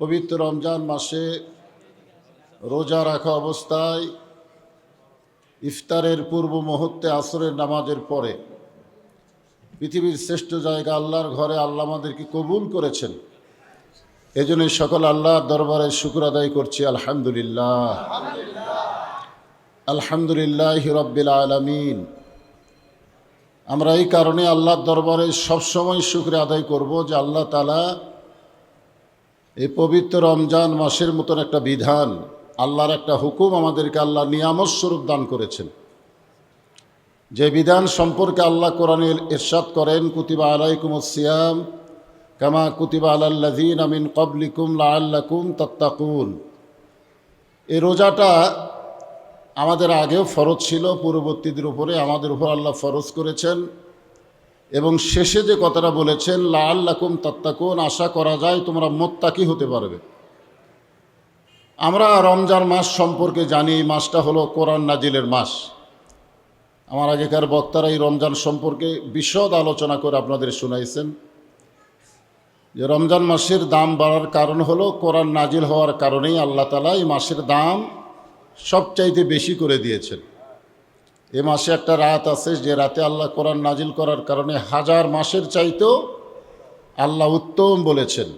পবিত্র রমজান মাসে রোজা রাখা অবস্থায় ইফতারের পূর্ব মুহূর্তে আসরের নামাজের পরে পৃথিবীর শ্রেষ্ঠ জায়গা আল্লাহর ঘরে আল্লাহ আমাদেরকে কবুল করেছেন। এজন্য সকল আল্লাহর দরবারে শুক্র আদায় করছি, আলহামদুলিল্লাহ। আলহামদুলিল্লাহ রব্বিল আলমিন। আমরা এই কারণে আল্লাহর দরবারে সবসময় শুক্র আদায় করব যে আল্লাহ তালা এই পবিত্র রমজান মাসের মতন একটা বিধান, আল্লাহর একটা হুকুম আমাদেরকে আল্লাহ নিয়ামত স্বরূপ দান করেছেন। যে বিধান সম্পর্কে আল্লাহ কোরআনে ইরশাদ করেন, কুতিবা আলাইকুম সিয়াম কামা কুতিবা আলাল্লাযীন আমিন কবলিকুম লাআল্লাকুম তত্তাকুন। এই রোজাটা আমাদের আগেও ফরজ ছিল, পূর্ববর্তীদের উপরে আমাদের উপর আল্লাহ ফরজ করেছেন। এবং শেষে যে কথাটা বলেছেন, লাআল্লাকুম তাত্তাকুন আশা করা যায় তোমরা মোত্তাকি হতে পারবে। আমরা রমজান মাস সম্পর্কে জানি, এই মাসটা হলো কোরআন নাজিলের মাস। আমার আগেকার বক্তারা এই রমজান সম্পর্কে বিশদ আলোচনা করে আপনাদের শুনাইছেন। যে রমজান মাসের দাম বাড়ার কারণ হলো, কোরআন নাজিল হওয়ার কারণেই আল্লাহ তালা এই মাসের দাম সবচাইতে বেশি করে দিয়েছেন। এ মাসে একটা রাত আছে যে রাতে আল্লাহ কোরআন নাজিল করার কারণে হাজার মাসের চাইতেও আল্লাহ উত্তম বলেছেন।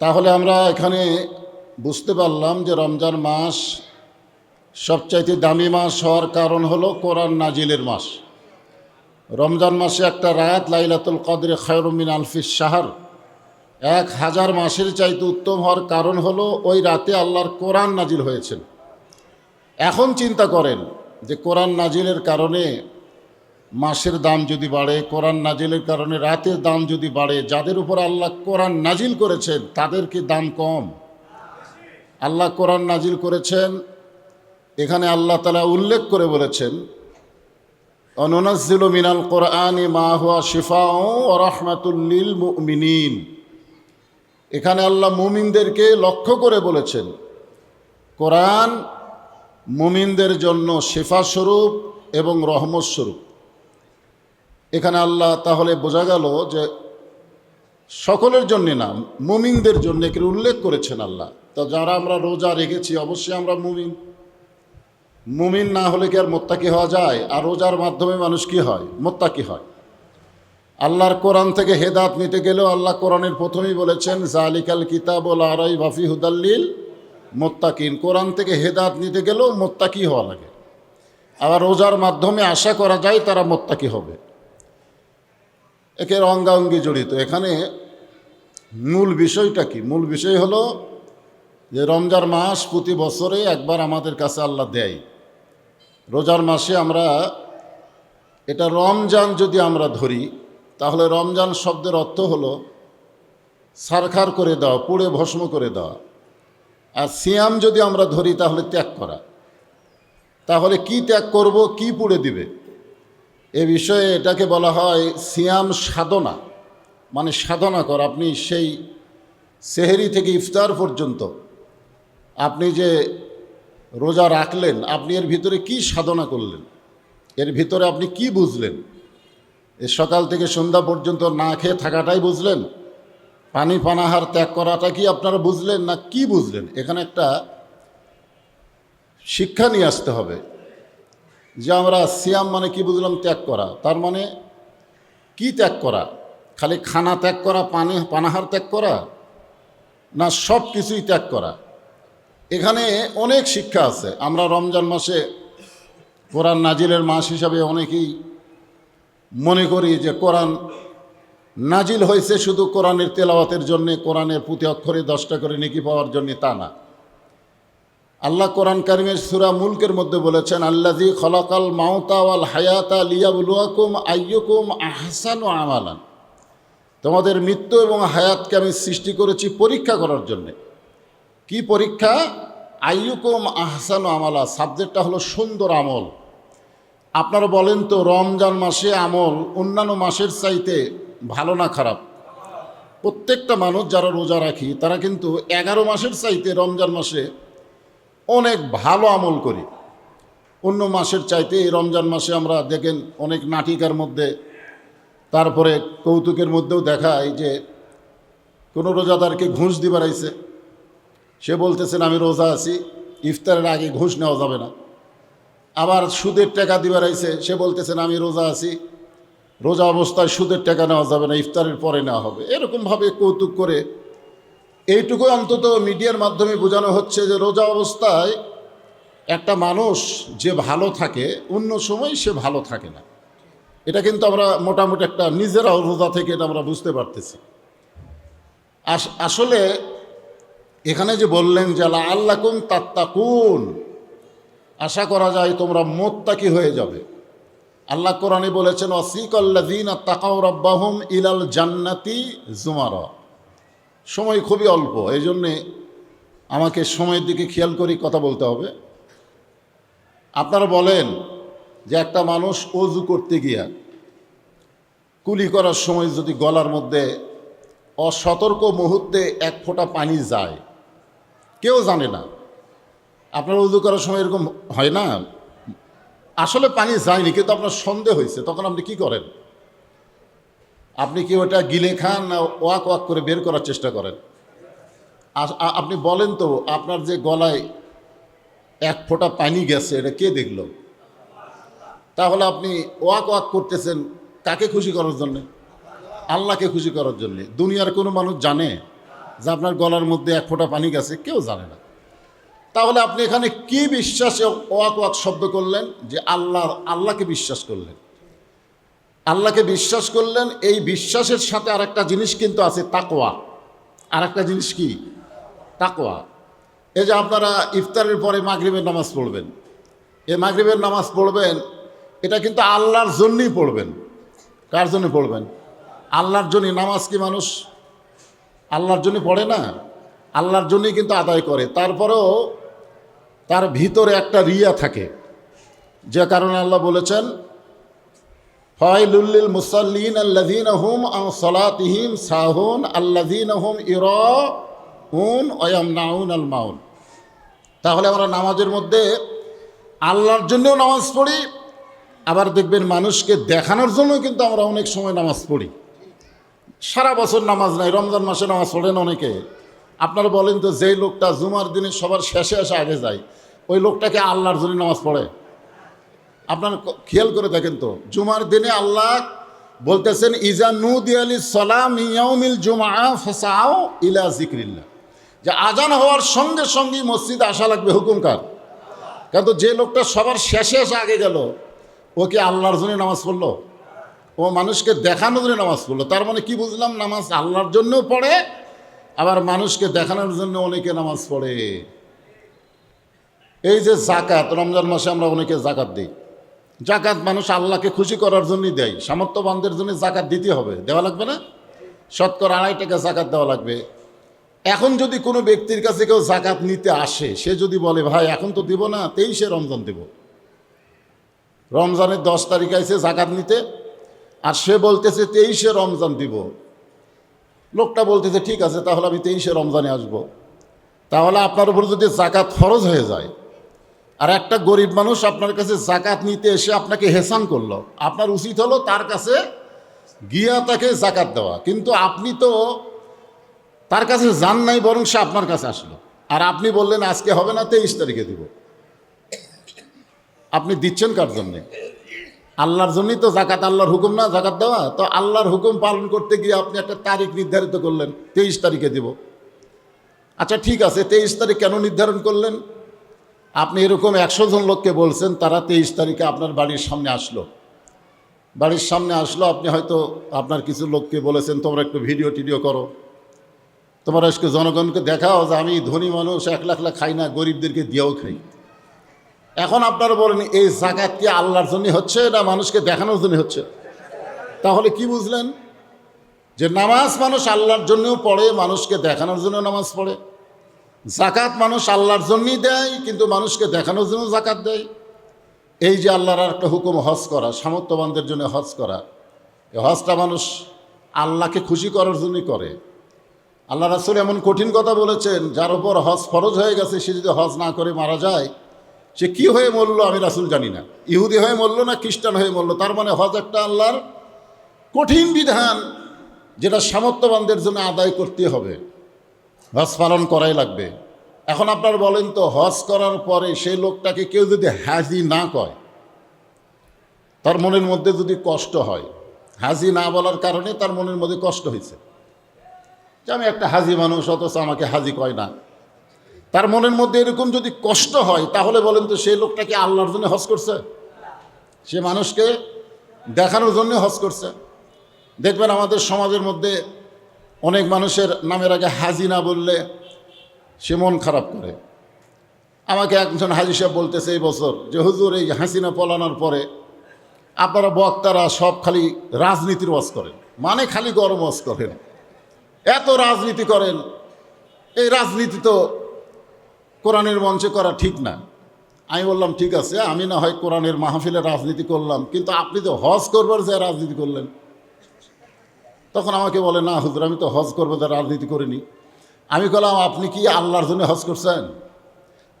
তাহলে আমরা এখানে বুঝতে পারলাম যে রমজান মাস সবচাইতে দামি মাস হওয়ার কারণ হলো কোরআন নাজিলের মাস। রমজান মাসে একটা রাত, লাইলাতুল কদরে খয়রমিন আলফিস শাহর। এক হাজার মাসের চাইতে উত্তম হওয়ার কারণ হলো ওই রাতে আল্লাহর কোরআন নাজিল হয়েছেন এখন চিন্তা করেন যে কোরআন নাজিলের কারণে মাসের দাম যদি বাড়ে, কোরআন নাজিলের কারণে রাতের দাম যদি বাড়ে, যাদের উপর আল্লাহ কোরআন নাজিল করেছেন, তাদের কি দাম কম? আল্লাহ কোরআন নাজিল করেছেন, এখানে আল্লাহ তালা উল্লেখ করে বলেছেন অনুনাজিল মিনাল কোরআনি মা হুয়া শিফা ও রহমাতুল্লিল মুমিনিন। এখানে আল্লাহ মুমিনদেরকে লক্ষ্য করে বলেছেন, কোরআন মুমিনদের জন্য শেফা স্বরূপ এবং রহমত স্বরূপ। এখানে আল্লাহ তাহলে বোঝা গেল যে সকলের জন্যে না, মুমিনদের জন্য একে উল্লেখ করেছেন আল্লাহ। তা যারা আমরা রোজা রেখেছি, অবশ্যই আমরা মুমিন। মুমিন না হলে কি আর মোত্তাকি হওয়া যায়? আর রোজার মাধ্যমে মানুষ কি হয়? মোত্তাকি হয়। আল্লাহর কোরআন থেকে হেদাত নিতে গেলেও আল্লাহ কোরআনের প্রথমেই বলেছেন, জালিকাল কিতাব ও আরাই বাফি হুদাল্লিল মোত্তাকিন। কোরআন থেকে হেদাত নিতে গেলেও মোত্তাকি হওয়া লাগে। আবার রোজার মাধ্যমে আশা করা যায় তারা মোত্তাকি হবে। একের অঙ্গাঙ্গি জড়িত। এখানে মূল বিষয়টা কি? মূল বিষয় হলো যে রমজান মাস প্রতি বছরে একবার আমাদের কাছে আল্লাহ দেয়। রোজার মাসে আমরা এটা রমজান যদি আমরা ধরি, তাহলে রমজান শব্দের অর্থ হলো সারখার করে দেওয়া, পুড়ে ভস্ম করে দেওয়া। আর সিয়াম যদি আমরা ধরি, তাহলে ত্যাগ করা। তাহলে কি ত্যাগ করব, কি পুড়ে দিবে? এ বিষয়ে এটাকে বলা হয় সিয়াম সাধনা। মানে সাধনা কর, আপনি সেই সেহেরি থেকে ইফতার পর্যন্ত আপনি যে রোজা রাখলেন, আপনি এর ভিতরে কি সাধনা করলেন? এর ভিতরে আপনি কি বুঝলেন? এ সকাল থেকে সন্ধ্যা পর্যন্ত না খেয়ে থাকাটাই বুঝলেন? পানি পানাহার ত্যাগ করাটা কি আপনারা বুঝলেন না কি বুঝলেন? এখানে একটা শিক্ষা নিয়ে আসতে হবে যে আমরা সিয়াম মানে কি বুঝলাম? ত্যাগ করা। তার মানে কি ত্যাগ করা? খালি খানা ত্যাগ করা, পানি পানাহার ত্যাগ করা, না সব কিছুই ত্যাগ করা? এখানে অনেক শিক্ষা আছে। আমরা রমজান মাসে কোরআন নাজিলের মাস হিসাবে অনেকেই মনে করি যে কোরআন নাজিল হয়েছে শুধু কোরআনের তেলাওয়াতের জন্যে, কোরআনের প্রতি অক্ষরে দশটা করে নেকি পাওয়ার জন্যে তা না। আল্লাহ কোরআন কারিমের সুরা মুলকের মধ্যে বলেছেন আল্লাজি খলাকাল মাওতা ওয়াল হায়াতা লিয়াবুলুয়াকুম আইয়ুকুম আহসান ও আমালান। তোমাদের মৃত্যু এবং হায়াতকে আমি সৃষ্টি করেছি পরীক্ষা করার জন্যে। কি পরীক্ষা? আইয়ুকুম আহসান ও আমালা, সাবজেক্টটা হলো সুন্দর আমল। আপনারা বলেন তো, রমজান মাসে আমল অন্যান্য মাসের চাইতে ভালো না খারাপ? প্রত্যেকটা মানুষ যারা রোজা রাখি, তারা কিন্তু এগারো মাসের চাইতে রমজান মাসে অনেক ভালো আমল করি। অন্য মাসের চাইতে এই রমজান মাসে আমরা দেখেন অনেক নাটিকার মধ্যে, তারপরে কৌতুকের মধ্যেও দেখায় যে কোনো রোজাদারকে ঘুষ দিবার আইছে। সে বলতেছেন, আমি রোজা আছি, ইফতারের আগে ঘুষ নেওয়া যাবে না। আবার সুদের টাকা দিবার আইছে, সে বলতেছেন, আমি রোজা আছি রোজা অবস্থায় সুদের টাকা নেওয়া যাবে না, ইফতারের পরে নেওয়া হবে। এরকমভাবে কৌতুক করে এইটুকু অন্তত মিডিয়ার মাধ্যমে বোঝানো হচ্ছে যে রোজা অবস্থায় একটা মানুষ যে ভালো থাকে, অন্য সময় সে ভালো থাকে না। এটা কিন্তু আমরা মোটামুটি একটা নিজেরাও রোজা থেকে এটা আমরা বুঝতে পারতেছি। আস- আসলে এখানে যে বললেন যে আল্লাহ কুন তাত্তাকুন, আশা করা যায় তোমরা মোত্তাকি হয়ে যাবে। আল্লাহ কোরআনে বলেছেন অসিকল্লাদিন তাকাউ রব্বাহুম ইলাল জান্নাতি জুমার। সময় খুবই অল্প এই জন্যে আমাকে সময়ের দিকে খেয়াল করে কথা বলতে হবে। আপনারা বলেন যে একটা মানুষ অজু করতে গিয়া কুলি করার সময় যদি গলার মধ্যে অসতর্ক মুহূর্তে এক ফোঁটা পানি যায়, কেউ জানে না। আপনার উজু করার সময় এরকম হয় না? আসলে পানি যায়নি, কিন্তু আপনার সন্দেহ হয়েছে, তখন আপনি কি করেন? আপনি কি ওটা গিলে খান না ওয়াক ওয়াক করে বের করার চেষ্টা করেন? আপনি বলেন তো, আপনার যে গলায় এক ফোঁটা পানি গেছে, এটা কে দেখল? তাহলে আপনি ওয়াক ওয়াক করতেছেন কাকে খুশি করার জন্যে? আল্লাহকে খুশি করার জন্যে। দুনিয়ার কোনো মানুষ জানে যে আপনার গলার মধ্যে এক ফোঁটা পানি গেছে, কেউ জানে না। তাহলে আপনি এখানে কি বিশ্বাসে ওয়াক ওয়াক শব্দ করলেন? যে আল্লাহ আল্লাহকে বিশ্বাস করলেন। আল্লাহকে বিশ্বাস করলেন, এই বিশ্বাসের সাথে আর একটা জিনিস কিন্তু আছে তাকোয়া আর একটা জিনিস কি? তাকোয়া এই যে আপনারা ইফতারের পরে মাগরিবের নামাজ পড়বেন। এই মাগরিবের নামাজ পড়বেন, এটা কিন্তু আল্লাহর জন্যই পড়বেন। কার জন্য পড়বেন? আল্লাহর জন্যই। নামাজ কি মানুষ আল্লাহর জন্য পড়ে না? আল্লাহর জন্যই কিন্তু আদায় করে। তারপরেও তার ভিতরে একটা রিয়া থাকে। যে কারণে আল্লাহ বলেছেন ফাইলুল্লিল মুসাল্লিন আল্লাযীন হুম সালাতিহিম সাহুন, আল্লাযীন হুম ইরাউন ওয়া ইয়ামনাউন আল মাউন তাহলে আমরা নামাজের মধ্যে আল্লাহর জন্যও নামাজ পড়ি, আবার দেখবেন মানুষকে দেখানোর জন্য কিন্তু আমরা অনেক সময় নামাজ পড়ি। সারা বছর নামাজ নাই, রমজান মাসে নামাজ পড়েন অনেকে। আপনারা বলেন তো, যেই লোকটা জুমার দিনে সবার শেষে এসে আগে যায়, ওই লোকটাকে আল্লাহর জন্য নামাজ পড়ে। আপনার খেয়াল করে থাকেন তো, জুমার দিনে আল্লাহ বলতেছেন, ইজা নু দিয়ালি সালাম ইয়াউমিল জুমা ফসাও ইলা জিক্রিল্লা যে আজান হওয়ার সঙ্গে সঙ্গেই মসজিদে আসা লাগবে হুকুমকার কিন্তু যে লোকটা সবার শেষে এসে আগে গেল, ও কি আল্লাহর জন্য নামাজ পড়ল? ও মানুষকে দেখানোর জন্য নামাজ পড়ল। তার মানে কি বুঝলাম, নামাজ আল্লাহর জন্যও পড়ে আবার মানুষকে দেখানোর জন্য অনেকে নামাজ পড়ে। এই যে জাকাত রমজান মাসে আমরা অনেকে জাকাত দিই। জাকাত মানুষ আল্লাহকে খুশি করার জন্যই দেয়। সামর্থ্যবানদের জন্য জাকাত দিতে হবে। দেওয়া লাগবে না? শতকরা আড়াই টাকা জাকাত দেওয়া লাগবে। এখন যদি কোনো ব্যক্তির কাছে কেউ জাকাত নিতে আসে, সে যদি বলে, ভাই, এখন তো দিব না, তেইশে রমজান দেব। রমজানের দশ তারিখ আইসে জাকাত নিতে, আর সে বলতেছে, তেইশে রমজান দিব। লোকটা বলতেছে, ঠিক আছে, তাহলে আমি তেইশে রমজানে আসব। তাহলে আপনার উপর যদি জাকাত ফরজ হয়ে যায়, আর একটা গরিব মানুষ আপনার কাছে জাকাত নিতে এসে আপনাকে হেসান করল, আপনার উচিত হলো তার কাছে গিয়া তাকে জাকাত দেওয়া। কিন্তু আপনি তো তার কাছে যান নাই, বরং সে আপনার কাছে আসলো। আর আপনি বললেন, আজকে হবে না, তেইশ তারিখে দিব। আপনি দিচ্ছেন কার জন্যে? আল্লাহর জন্যই তো জাকাত আল্লাহর হুকুম না জাকাত দেওয়া। তো আল্লাহর হুকুম পালন করতে গিয়ে আপনি একটা তারিখ নির্ধারিত করলেন, তেইশ তারিখে দিব। আচ্ছা ঠিক আছে, তেইশ তারিখ কেন নির্ধারণ করলেন? আপনি এরকম একশো জন লোককে বলছেন, তারা তেইশ তারিখে আপনার বাড়ির সামনে আসলো। বাড়ির সামনে আসলো, আপনি হয়তো আপনার কিছু লোককে বলেছেন, তোমরা একটু ভিডিও টিডিও করো। তোমরা আজকে জনগণকে দেখাও যে আমি ধনী মানুষ, এক লাখ লাখ খাই না, গরিবদেরকে দিয়েও খাই। এখন আপনারা বলেন, এই জাকাত কি আল্লাহর জন্য হচ্ছে না মানুষকে দেখানোর জন্য হচ্ছে? তাহলে কি বুঝলেন? যে নামাজ মানুষ আল্লাহর জন্যও পড়ে, মানুষকে দেখানোর জন্য নামাজ পড়ে। জাকাত মানুষ আল্লাহর জন্যই দেয়, কিন্তু মানুষকে দেখানোর জন্য জাকাত দেয়। এই যে আল্লাহর একটা হুকুম, হজ করা, সামর্থ্যবানদের জন্য হজ করা। এই হজটা মানুষ আল্লাহকে খুশি করার জন্যই করে। আল্লাহ রাসুল এমন কঠিন কথা বলেছেন, যার উপর হজ ফরজ হয়ে গেছে, সে যদি হজ না করে মারা যায় সে কি হয়ে মরলো আমি রাসুল জানি না। ইহুদি হয়ে মরলো না খ্রিস্টান হয়ে মরলো? তার মানে হজ একটা আল্লাহর কঠিন বিধান, যেটা সামর্থ্যবানদের জন্য আদায় করতে হবে। হজ পালন করাই লাগবে। এখন আপনার বলেন তো, হজ করার পরে সেই লোকটাকে কেউ যদি হাজি না কয়, তার মনের মধ্যে যদি কষ্ট হয়, হাজি না বলার কারণে তার মনের মধ্যে কষ্ট হয়েছে। যে আমি একটা হাজি মানুষ, অথচ আমাকে হাজি কয় না। তার মনের মধ্যে এরকম যদি কষ্ট হয়, তাহলে বলেন তো সেই লোকটা কি আল্লাহর জন্য হজ করছে? সে মানুষকে দেখানোর জন্য হজ করছে। দেখবেন আমাদের সমাজের মধ্যে অনেক মানুষের নামের আগে হাজি না বললে সে মন খারাপ করে। আমাকে একজন হাজি সাহেব বলতেছে এই বছর যে, হুজুর, এই হাসিনা পলানোর পরে আপনারা বক্তারা সব খালি রাজনীতির ওয়াজ করেন। মানে খালি গরম ওয়াজ করেন। এত রাজনীতি করেন। এই রাজনীতি তো কোরআনের মঞ্চে করা ঠিক না। আমি বললাম, ঠিক আছে, আমি না হয় কোরআনের মাহফিলে রাজনীতি করলাম, কিন্তু আপনি তো হজ করবার যে রাজনীতি করলেন। তখন আমাকে বলে, না হুজুর, আমি তো হজ করব যা রাজনীতি করিনি। আমি বললাম আপনি কি আল্লাহর জন্য হজ করছেন?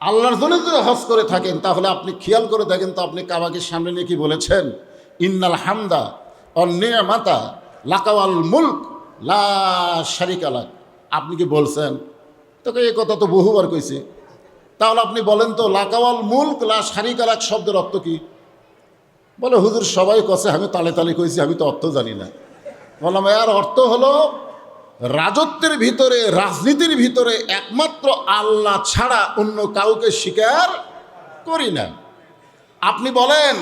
আল্লাহর জন্য যদি হজ করে থাকেন, তাহলে আপনি খেয়াল করে দেখেন তো আপনি কাবাকে সামনে নিয়ে কি বলেছেন? ইন্নাল হামদা অন্যমাতা লাকাওয়াল মুল্ক, লা শারিকালাক আপনি কি বলছেন? তোকে এই কথা তো বহুবার কইছি। তাহলে আপনি বলেন তো, লাকাওয়াল মুল্ক লা শারিকালাক শব্দের অর্থ কি? বলে, হুজুর, সবাই কছে, আমি তালে তালে কইছি, আমি তো অর্থ জানি না। বললাম, এর অর্থ হলো, রাজত্বের ভিতরে, রাজনীতির ভিতরে একমাত্র আল্লাহ ছাড়া অন্য কাউকে স্বীকার করি না। আপনি বলেন,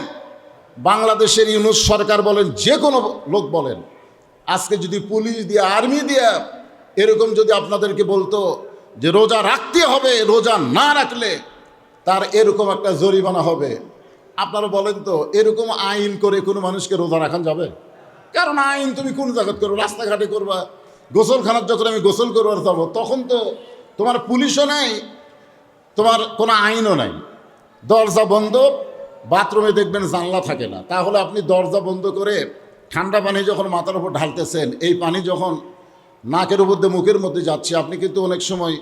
বাংলাদেশের ইউনুস সরকার বলেন, যে কোনো লোক বলেন, আজকে যদি পুলিশ দিয়ে, আর্মি দিয়ে, এরকম যদি আপনাদেরকে বলতো যে রোজা রাখতে হবে, রোজা না রাখলে তার এরকম একটা জরিমানা হবে। আপনারা বলেন তো, এরকম আইন করে কোনো মানুষকে রোজা রাখান যাবে? কারণ আইন তুমি কোন জায়গায় করো রাস্তাঘাটে করবা, গোসলখানার যখন আমি গোসল করবার যাব, তখন তো তোমার পুলিশও নাই, তোমার কোনো আইনও নাই। দরজা বন্ধ, বাথরুমে দেখবেন জানলা থাকে না। তাহলে আপনি দরজা বন্ধ করে ঠান্ডা পানি যখন মাথার উপর ঢালতেছেন, এই পানি যখন নাকের উপর দিয়ে মুখের মধ্যে যাচ্ছে। আপনি কিন্তু অনেক সময়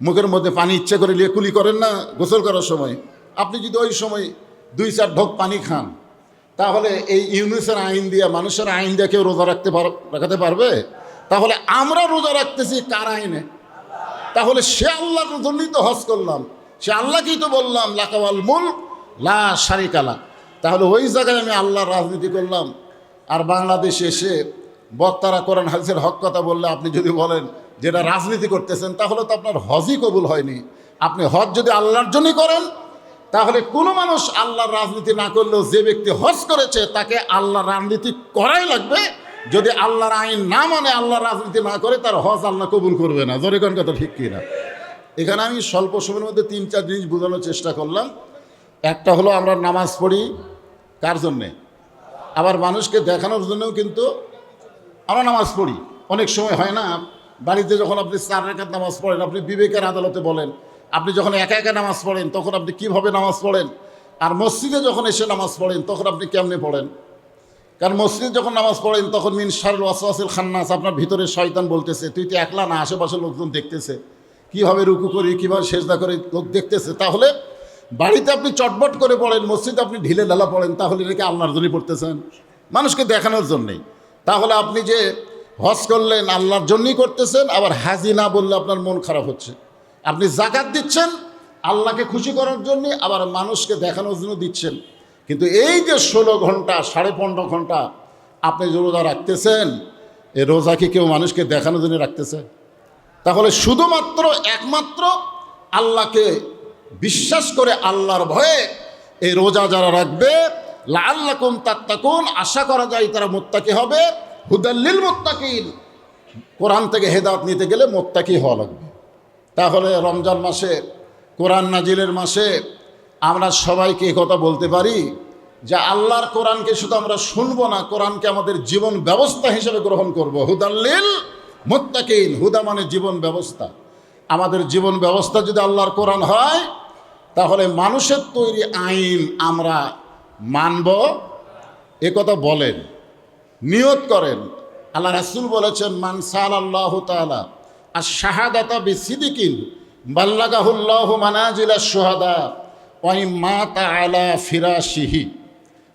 মুখের মধ্যে পানি ইচ্ছে করে নিয়ে কুলি করেন না, গোসল করার সময়। আপনি যদি ওই সময় দুই চার ঢোক পানি খান, তাহলে এই ইউনিসের আইন দিয়ে, মানুষের আইন দিয়ে কেউ রোজা রাখতে পার রাখাতে পারবে? তাহলে আমরা রোজা রাখতেছি কার আইনে? তাহলে সে আল্লাহর জন্যই তো হজ করলাম। সে আল্লাহকেই তো বললাম, লাকাওয়াল মুল লা সারিকালা তাহলে ওই জায়গায় আমি আল্লাহর রাজনীতি করলাম। আর বাংলাদেশে এসে বক্তারা কোরআন হাদিসের হক কথা বললে আপনি যদি বলেন যেটা রাজনীতি করতেছেন, তাহলে তো আপনার হজই কবুল হয়নি। আপনি হজ যদি আল্লাহর জন্যই করেন, তাহলে কোনো মানুষ আল্লাহর রাজনীতি না করলেও যে ব্যক্তি হজ করেছে, তাকে আল্লাহর রাজনীতি করাই লাগবে। যদি আল্লাহর আইন না মানে আল্লাহর রাজনীতি না করে, তার হজ আল্লাহ কবুল করবে না। জোরে কোন কথা ঠিক কিনা? এখানে আমি স্বল্প সময়ের মধ্যে তিন, চার জিনিস বোঝানোর চেষ্টা করলাম। একটা হলো আমরা নামাজ পড়ি, কার জন্যে? আবার মানুষকে দেখানোর জন্যও কিন্তু আমরা নামাজ পড়ি। অনেক সময় হয় না, বাড়িতে যখন আপনি চার রেখাত নামাজ পড়েন, আপনি বিবেকের আদালতে বলেন, আপনি যখন একা একা নামাজ পড়েন, তখন আপনি কীভাবে নামাজ পড়েন? আর মসজিদে যখন এসে নামাজ পড়েন, তখন আপনি কেমনে পড়েন? কারণ মসজিদ যখন নামাজ পড়েন, তখন মিন শারুল ওয়াসওয়াসিল খান্নাস, আপনার ভিতরে শয়তান বলতেছে, তুই তো একলা না আশেপাশে লোকজন দেখতেছে। কীভাবে রুকু করি, কীভাবে সেজদা করে, লোক দেখতেছে। তাহলে বাড়িতে আপনি চটবট করে পড়েন, মসজিদে আপনি ঢিলে ঢালা পড়েন, তাহলে এটাকে আল্লাহর জন্যই পড়তেছেন। মানুষকে দেখানোর জন্যেই। তাহলে আপনি যে হজ করলেন, আল্লাহর জন্যই করতেছেন, আবার হাজি না বললে আপনার মন খারাপ হচ্ছে। আপনি জাকাত দিচ্ছেন, আল্লাহকে খুশি করার জন্য আবার মানুষকে দেখানোর জন্য দিচ্ছেন। কিন্তু এই যে ষোলো ঘণ্টা, সাড়ে পনেরো ঘণ্টা আপনি যে রোজা রাখতেছেন এই রোজা কি কেউ মানুষকে দেখানোর জন্য রাখতেছে? তাহলে শুধুমাত্র একমাত্র আল্লাহকে বিশ্বাস করে আল্লাহর ভয়ে এই রোজা যারা রাখবে লাল্লাকুম তাত্তাকুন, আশা করা যায় তারা মোত্তাকি হবে। হুদাল্লিল মোত্তাকিন। কোরআন থেকে হেদাত নিতে গেলে মোত্তাকি হওয়া লাগবে। তাহলে রমজান মাসে, কোরআন নাজিলের মাসে আমরা সবাইকে কথা বলতে পারি যে আল্লাহর কোরআনকে শুধু আমরা শুনব না, কোরআনকে আমাদের জীবন ব্যবস্থা হিসেবে গ্রহণ করব। হুদাল্লিল মোত্তাকিন, হুদা মানে জীবন ব্যবস্থা। আমাদের জীবন ব্যবস্থা যদি আল্লাহর কোরআন হয়, তাহলে মানুষের তৈরি আইন আমরা মানব, এ কথা বলেন, নিয়ত করেন। আল্লাহ রাসুল বলেছেন, মান সাল আল্লাহ তালা আর শাহাদাতা বিসিদিকিন, বাল্লাগাহুল্লাহ মানাজিলা সোহাদা ওয়াই মা তা তালা ফিরাশিহি।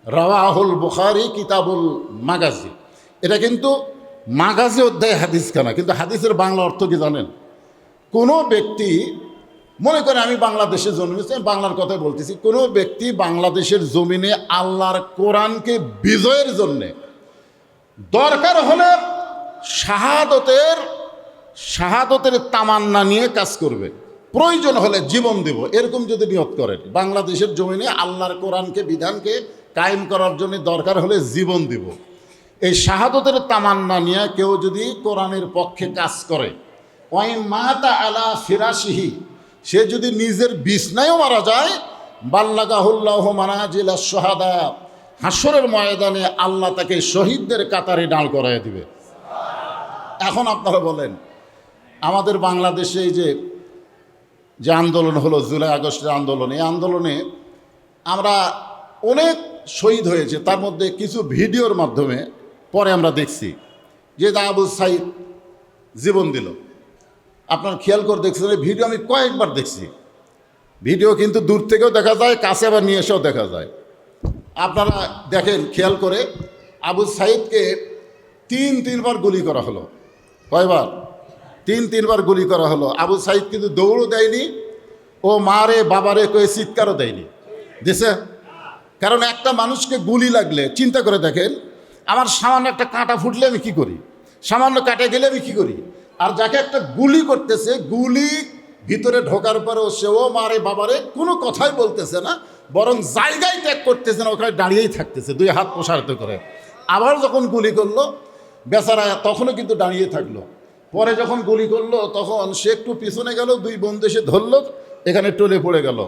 রওয়াহুল বুখারি, কিতাবুল মাগাজি। এটা কিন্তু মাগাজে অধ্যায় হাদিস খানা কিন্তু হাদিসের বাংলা অর্থ কি জানেন? কোনো ব্যক্তি মনে করে আমি বাংলাদেশে জন্মেছি বাংলার কথাই বলতেছি। কোনো ব্যক্তি বাংলাদেশের জমিনে আল্লাহর কোরআনকে বিজয়ের জন্যে দরকার হলে শাহাদতের শাহাদতের তামান্না নিয়ে কাজ করবে। প্রয়োজন হলে জীবন দেব, এরকম যদি নিয়ত করেন। বাংলাদেশের জমিনে আল্লাহর কোরআনকে, বিধানকে কায়েম করার জন্য দরকার হলে জীবন দিব। এই শাহাদতের তামান্না নিয়ে কেউ যদি কোরআনের পক্ষে কাজ করে ওই মাতা আলা ফিরাসিহি সে যদি নিজের বিছনায়ও মারা যায়, বাল্লাগাহুল্লাহ মানাজিলা সোহাদা হাসরের ময়দানে আল্লাহ তাকে শহীদদের কাতারে দাঁড় করাই দিবে। এখন আপনারা বলেন, আমাদের বাংলাদেশে এই যে যে আন্দোলন হলো, জুলাই আগস্টের আন্দোলন, এই আন্দোলনে আমরা অনেক শহীদ হয়েছে, তার মধ্যে কিছু ভিডিওর মাধ্যমে পরে আমরা দেখছি যে আবু সাইদ জীবন দিল। আপনার খেয়াল করে দেখছেন এই ভিডিও আমি কয়েকবার দেখছি। ভিডিও কিন্তু দূর থেকেও দেখা যায়, কাছে আবার নিয়ে এসেও দেখা যায়। আপনারা দেখেন, খেয়াল করে আবু সাইদকে তিন, তিনবার গুলি করা হলো। কয়বার? তিন, তিনবার গুলি করা হলো। আবু সাইদ কিন্তু দৌড়ও দেয়নি, ও মারে, বাবারে কয়ে চিৎকারও দেয়নি। দিছে কারণ একটা মানুষকে গুলি লাগলে, চিন্তা করে দেখেন, আমার সামান্য একটা কাঁটা ফুটলে আমি কী করি? সামান্য কাটে গেলে আমি কী করি? আর যাকে একটা গুলি করতেছে, গুলি ভিতরে ঢোকার পরেও সেও মারে বাবারে, কোনো কথাই বলতেছে না, বরং জায়গায় ত্যাগ করতেছে না, ওখানে দাঁড়িয়েই থাকতেছে, দুই হাত প্রসারিত করে। আবার যখন গুলি করল, বেচারা তখনও কিন্তু দাঁড়িয়ে থাকল। পরে যখন গুলি করল, তখন সে একটু পিছনে গেল, দুই বন্ধু এসে ধরলো, এখানে টলে পড়ে গেল।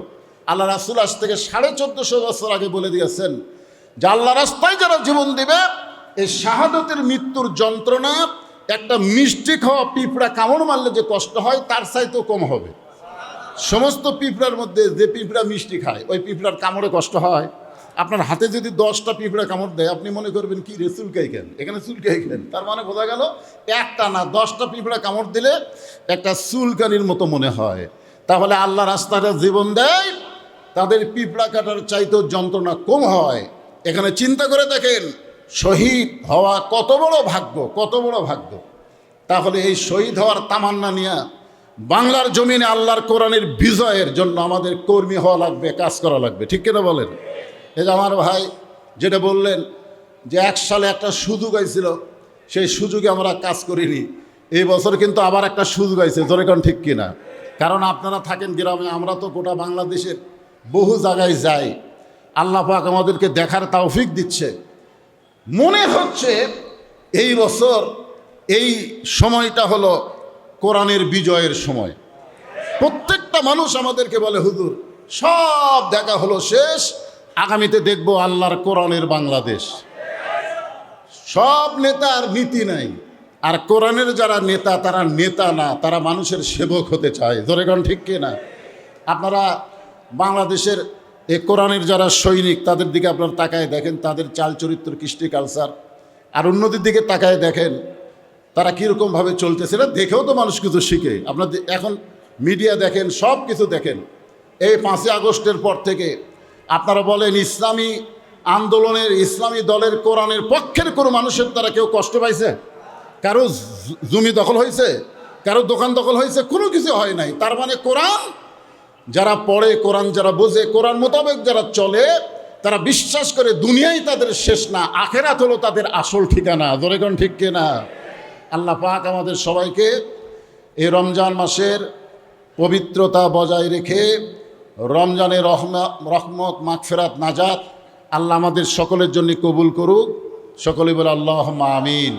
আল্লাহ রাসুল আজ থেকে সাড়ে চোদ্দশো বছর আগে বলে দিয়েছেন, যে আল্লাহ রাস্তায় যারা জীবন দিবে এই শাহাদতের মৃত্যুর যন্ত্রণা একটা মিষ্টি খাওয়া পিঁপড়া কামড় মারলে যে কষ্ট হয়, তার চাইতেও কম হবে। সমস্ত পিঁপড়ার মধ্যে যে পিঁপড়া মিষ্টি খায়, ওই পিঁপড়ার কামড়ে কষ্ট হয়। আপনার হাতে যদি দশটা পিঁপড়া কামড় দেয়, আপনি মনে করবেন, কি রে, চুলকাই খেন এখানে চুলকাই খেন তার মানে বোঝা গেল, একটা না দশটা পিঁপড়া কামড় দিলে একটা চুলকানির মতো মনে হয়। তাহলে আল্লাহ রাস্তাটা জীবন দেয়, তাদের পিঁপড়া কাটার চাইতেও যন্ত্রণা কম হয়। এখানে চিন্তা করে দেখেন শহীদ হওয়া কত বড় ভাগ্য, কত বড় ভাগ্য। তাহলে এই শহীদ হওয়ার তামান্না নিয়ে বাংলার জমিনে আল্লাহর কোরআনের বিজয়ের জন্য আমাদের কর্মী হওয়া লাগবে, কাজ করা লাগবে, ঠিক কিনা বলেন? এই যে আমার ভাই যেটা বললেন যে এক সালে একটা সুযোগ আইছিল, সেই সুযোগে আমরা কাজ করিনি। এই বছর কিন্তু আবার একটা সুযোগ আইছে, জোরে কোন ঠিক কিনা? কারণ আপনারা থাকেন গ্রামে, আমরা তো গোটা বাংলাদেশের বহু জায়গায় যাই। আল্লাহ পাক আমাদেরকে দেখার তাওফিক দিচ্ছে। মনে হচ্ছে এই বছর এই সময়টা হলো কোরআনের বিজয়ের সময়। প্রত্যেকটা মানুষ আমাদেরকে বলে, হুজুর, সব দেখা হলো শেষ, আগামীতে দেখব আল্লাহর কোরআনের বাংলাদেশ। সব নেতার নীতি নাই। আর কোরআনের যারা নেতা, তারা নেতা না, তারা মানুষের সেবক হতে চায়। ধরেগণ ঠিক কি না আপনারা বাংলাদেশের এই কোরআনের যারা সৈনিক, তাদের দিকে আপনার তাকায় দেখেন, তাদের চাল চরিত্র, কৃষ্টি কালচার। আর উন্নতির দিকে তাকায় দেখেন, তারা কীরকমভাবে চলতেছে না দেখেও তো মানুষ কিছু শিখে। আপনার এখন মিডিয়া দেখেন, সব কিছু দেখেন। এই পাঁচই আগস্টের পর থেকে আপনারা বলেন, ইসলামী আন্দোলনের, ইসলামী দলের কোরআনের পক্ষের কোনো মানুষের দ্বারা কেউ কষ্ট পাইছে? কারও জমি দখল হয়েছে? কারও দোকান দখল হয়েছে? কোনো কিছু হয় নাই। তার মানে কোরআন যারা পড়ে কোরআন, যারা বোঝে, কোরআন মোতাবেক যারা চলে, তারা বিশ্বাস করে দুনিয়াই তাদের শেষ না, আখেরাত হলো তাদের আসল ঠিকানা। দরেগণ ঠিক কিনা? আল্লাহ পাক আমাদের সবাইকে এই রমজান মাসের পবিত্রতা বজায় রেখে রমজানের রহমা, রহমত, মাগফেরাত, নাজাত আল্লাহ আমাদের সকলের জন্য কবুল করুক। সকলে বলে আল্লাহ আমিন।